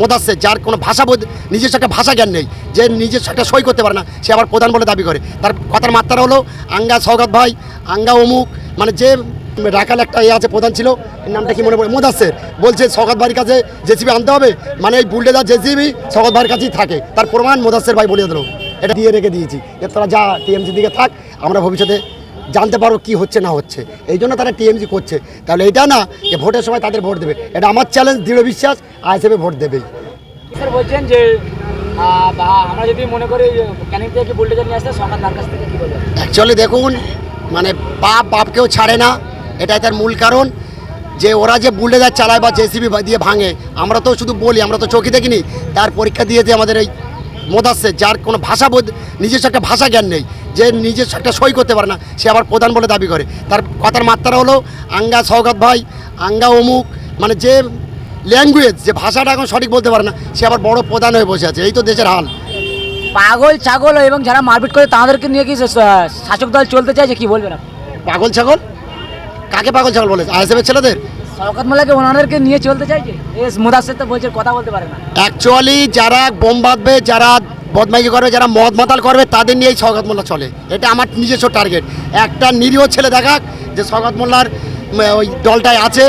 মোদাসে, যার কোনো ভাষা নিজস্ব একটা ভাষা জ্ঞান নেই, যে নিজস্ব একটা সই করতে পারে না, সে আবার প্রধান বলে দাবি করে। তার কথার মাত্রা হলো, আঙ্গা সৌগত ভাই, আঙ্গা অমুক মানে যে রাখাল একটা ইয়ে আছে, প্রধান ছিল, এর নামটা কি মনে পড়ে? মোদাসের বলছে সৌগত ভাইয়ের কাছে জেসিবি আনতে হবে মানে এই বুলডেজার জেসিবি সৌগত ভাইয়ের কাছেই থাকে। তার প্রমাণ মোদাসের ভাই বলে দিল। এটা দিয়ে রেখে দিয়েছি, যে তোরা যা টিএমসি দিকে থাক, আমরা ভবিষ্যতে জানতে পারব কি হচ্ছে না হচ্ছে। এই জন্য তারা টিএমসি করছে। তাহলে এটা না যে ভোটের সময় তাদের ভোট দেবে। এটা আমার চ্যালেঞ্জ দৃঢ় বিশ্বাস আইএসএফে ভোট দেবেই। স্যার বলছেন যে আমরা যদি মনে করি ক্যানিং থেকে বুলডোজার নিয়ে আসতে সরকার তার কাছ থেকে কি বলবেন অ্যাকচুয়ালি দেখুন মানে বাপ বাপকেও ছাড়ে না। এটাই তার মূল কারণ। যে ওরা যে বুলডেজার চালায় বা জেসিবি দিয়ে ভাঙে আমরা তো শুধু বলি আমরা তো চোখে দেখিনি। তার পরীক্ষা দিয়েছে আমাদের এই মোদাসে যার কোনো ভাষা বোধ নিজস্ব একটা ভাষা জ্ঞান নেই। যে নিজস্ব একটা সই করতে পারে না সে আবার প্রধান বলে দাবি করে। তার কথার মাত্রা হলো আঙ্গা সৌগত ভাই আঙ্গা অমুক মানে যে ল্যাঙ্গুয়েজ যে ভাষাটা এখন সঠিক বলতে পারে না সে আবার বড় প্রধান হয়ে বসে আছে। এই তো দেশের হাল। পাগল ছাগল এবং যারা মারপিট করে তাদেরকে নিয়ে কি শাসক দল চলতে চাইছে কি বলবেন আপনি পাগল ছাগল? কাকে পাগল ছাগল বলে? আইএসএফের ছেলেদের? শওকত মোল্লাকে ওনাদেরকে নিয়ে চলতে চাইছে এস মুদাসের তো বলছে কথা বলতে পারে না। অ্যাকচুয়ালি যারা বোম বাঁধবে যারা বদমাইকি করবে যারা মদ মাতাল করবে, তাদের নিয়েই সৌগত মোল্লা চলে। এটা আমার নিজস্ব টার্গেট একটা নিরীহ ছেলে দেখাক যে সৌগত মোল্লার ওই দলটায় আছে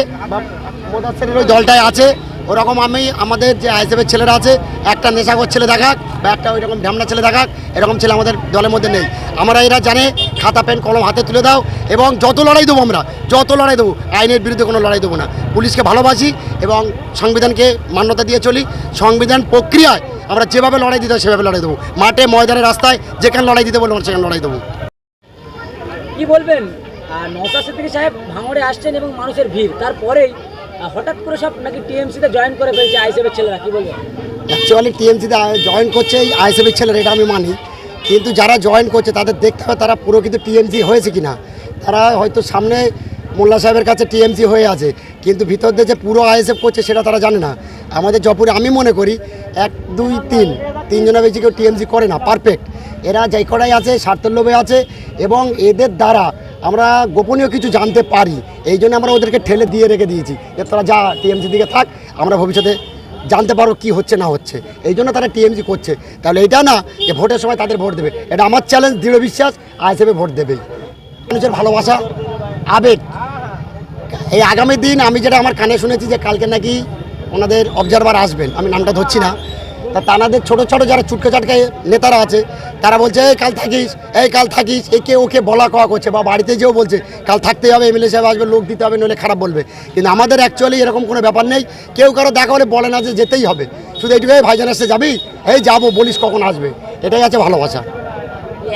ওই দলটায় আছে। ওরকম আমি, আমাদের যে আইসেফের ছেলেরা আছে, একটা নেশাগর ছেলে দেখাক, বা একটা ওই রকম ঢ্যামনা ছেলে দেখাক, এরকম ছেলে আমাদের দলের মধ্যে নেই। আমরা এরা জানে, খাতা, পেন, কলম হাতে তুলে দাও, এবং যত লড়াই দেবো আমরা, যত লড়াই দেবো, আইনের বিরুদ্ধে কোনো লড়াই দেবো না। পুলিশকে ভালোবাসি, এবং সংবিধানকে মান্যতা দিয়ে চলি। সংবিধান প্রক্রিয়ায় আমরা যেভাবে লড়াই দিতে সেভাবে লড়াই দেবো। মাঠে ময়দানে রাস্তায় যেখানে লড়াই দিতে বলব সেখানে লড়াই দেবো। কি বলবেন? নৌকা সিদ্দিকী সাহেব ভাঙড়ে আসছেন এবং মানুষের ভিড়। তারপরেই হঠাৎ করে সব নাকি টিএমসিতে জয়েন করে ফেলছে আইসিএফের ছেলেরা কি বলবেন? অ্যাকচুয়ালি টিএমসিতে জয়েন করছে এই আইএসএফের ছেলেরা এটা আমি মানি। কিন্তু যারা জয়েন করছে তাদের দেখতে হবে তারা পুরো কিন্তু টিএমসি হয়েছে কিনা। তারা হয়তো সামনে মোল্লা সাহেবের কাছে টিএমসি হয়ে আছে, কিন্তু ভিতর দিয়ে যে পুরো আইএসএফ করছে সেটা তারা জানে না। আমাদের জপুরে আমি মনে করি, এক, দুই, তিন, তিনজনের বেশি কেউ টিএমসি করে না পারফেক্ট এরা যেই কটাই আছে স্বার্থের আছে, এবং এদের দ্বারা আমরা গোপনীয় কিছু জানতে পারি। এই জন্য আমরা ওদেরকে ঠেলে দিয়ে রেখে দিয়েছি, যে তারা যা টিএমসি দিকে থাক, আমরা ভবিষ্যতে জানতে পারো কি হচ্ছে, না হচ্ছে। এই জন্য তারা টিএমসি করছে। তাহলে এটা না যে ভোটের সময় তাদের ভোট দেবে। এটা আমার চ্যালেঞ্জ দৃঢ় বিশ্বাস, আইএসএফে ভোট দেবেই। মানুষের ভালোবাসা, আবেগ। এই আগামী দিন আমি যেটা আমার কানে শুনেছি যে কালকে নাকি ওনাদের অবজারভার আসবেন, আমি নামটা ধরছি না। তা তানাদের ছোটো ছোটো যারা চুটকে চাটকে নেতারা আছে, তারা বলছে, এই কাল থাকিস, এই কাল থাকিস, একে ওকে বলা কওয়া করছে বা বাড়িতে যেও বলছে, কাল থাকতেই হবে, এমএলএ সাহেব আসবে, লোক দিতে হবে, নইলে খারাপ বলবে। কিন্তু আমাদের অ্যাকচুয়ালি এরকম কোনো ব্যাপার নেই, কেউ কারও দেখা হলে বলে না যে যেতেই হবে। শুধু এইটুকুই ভাইজান আসতে যাবি? এই যাব, বলিস কখন আসবে? এটাই আছে ভালোবাসা।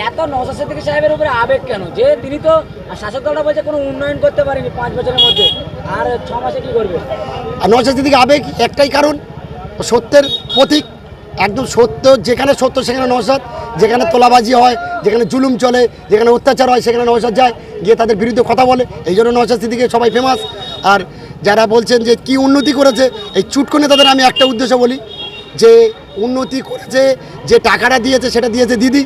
এত নৌকা সিদ্দিকী সাহেবের উপরে আবেগ কেন? যে তিনি তো শাসক দলটা বলছে কোনো উন্নয়ন করতে পারেনি পাঁচ বছরের মধ্যে। আর ছ মাসে কি করবে? আর নওশাদ দিদিকে আবেগ একটাই কারণ সত্যের প্রতীক। একদম সত্য, যেখানে সত্য সেখানে নওশাদ, যেখানে তোলাবাজি হয়, যেখানে জুলুম চলে, যেখানে অত্যাচার হয়, সেখানে নওশাদ যায়, গিয়ে তাদের বিরুদ্ধে কথা বলে। এই জন্য নওশাদ দিদিকে সবাই ফেমাস আর যারা বলছেন যে কি উন্নতি করেছে, এই চুটকো নেতাদের আমি একটা উদ্দেশ্য বলি, যে উন্নতি করেছে, যে টাকাটা দিয়েছে সেটা দিয়েছে দিদি।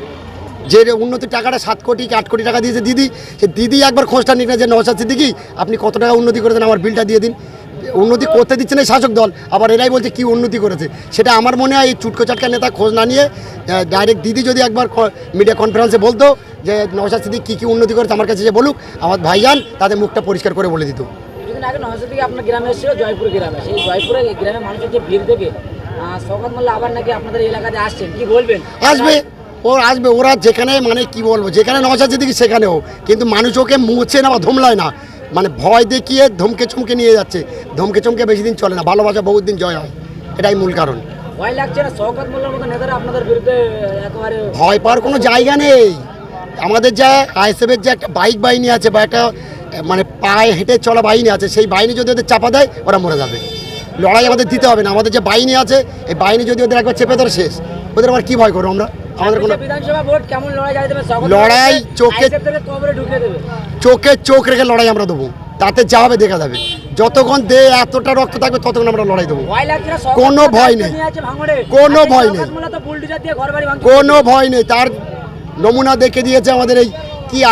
যে উন্নতির টাকাটা সাত কোটি কি আট কোটি টাকা দিয়েছে দিদি সে দিদি একবার খোঁজটা নিক না যে নওশাদ সিদ্দিকি আপনি কত টাকা উন্নতি করেছেন আমার বিলটা দিয়ে দিন। উন্নতি করতে দিচ্ছে না শাসক দল আবার এরাই বলছে কি উন্নতি করেছে। সেটা আমার মনে হয় এই চুটকো চাটকা নেতা খোঁজ না নিয়ে ডাইরেক্ট দিদি যদি একবার মিডিয়া কনফারেন্সে বলতো যে নওশাদ সিদ্দিক কী কী উন্নতি করেছে আমার কাছে যে বলুক আমার ভাইজান তাদের মুখটা পরিষ্কার করে বলে দিত। কিছুদিন আগে নৌকা সিদ্দিকী আপনার গ্রামে এসেছিল জয়পুর গ্রামে। সেই জয়পুরে গ্রামের মানুষের যে ভিড় দেখে শওকত মোল্লা আবার নাকি আপনাদের এলাকাতে আসছেন। কি বলবেন? আসবে। ও আসবে ওরা যেখানে মানে কি বলব যেখানে নওশাদ সিদ্দিকি সেখানেও। কিন্তু মানুষ ওকে মুছে না বা ধমলায় না। মানে ভয় দেখিয়ে ধমকে চমকে নিয়ে যাচ্ছে। ধমকে চমকে বেশি দিন চলে না। ভালোবাসা বহুত দিন জয় হয়। এটাই মূল কারণ। ভয় পাওয়ার কোনো জায়গা নেই। আমাদের যা আইএসএফের যে একটা বাইক বাহিনী আছে বা একটা মানে পায়ে হেঁটে চলা বাহিনী আছে সেই বাহিনী যদি ওদের চাপা দেয় ওরা মরে যাবে। লড়াই আমাদের দিতে হবে না। আমাদের যে বাহিনী আছে এই বাহিনী যদি ওদের একবার চেপে ধরে শেষ ওদের আবার কী ভয় করব আমরা? আমাদের কোনো বিধানসভা ভোট কেমন লড়াই চোখে- চোখে চোখ রেখে লড়াই আমরা দেবো। তাতে যা হবে দেখা যাবে। যতক্ষণ দেহ এতটা রক্ত থাকবে ততক্ষণ আমরা লড়াই দেবো। কোনো ভয় নেই। কোনো ভয় নেই। কোনো ভয় নেই। তার নমুনা দেখে দিয়েছে আমাদের এই কি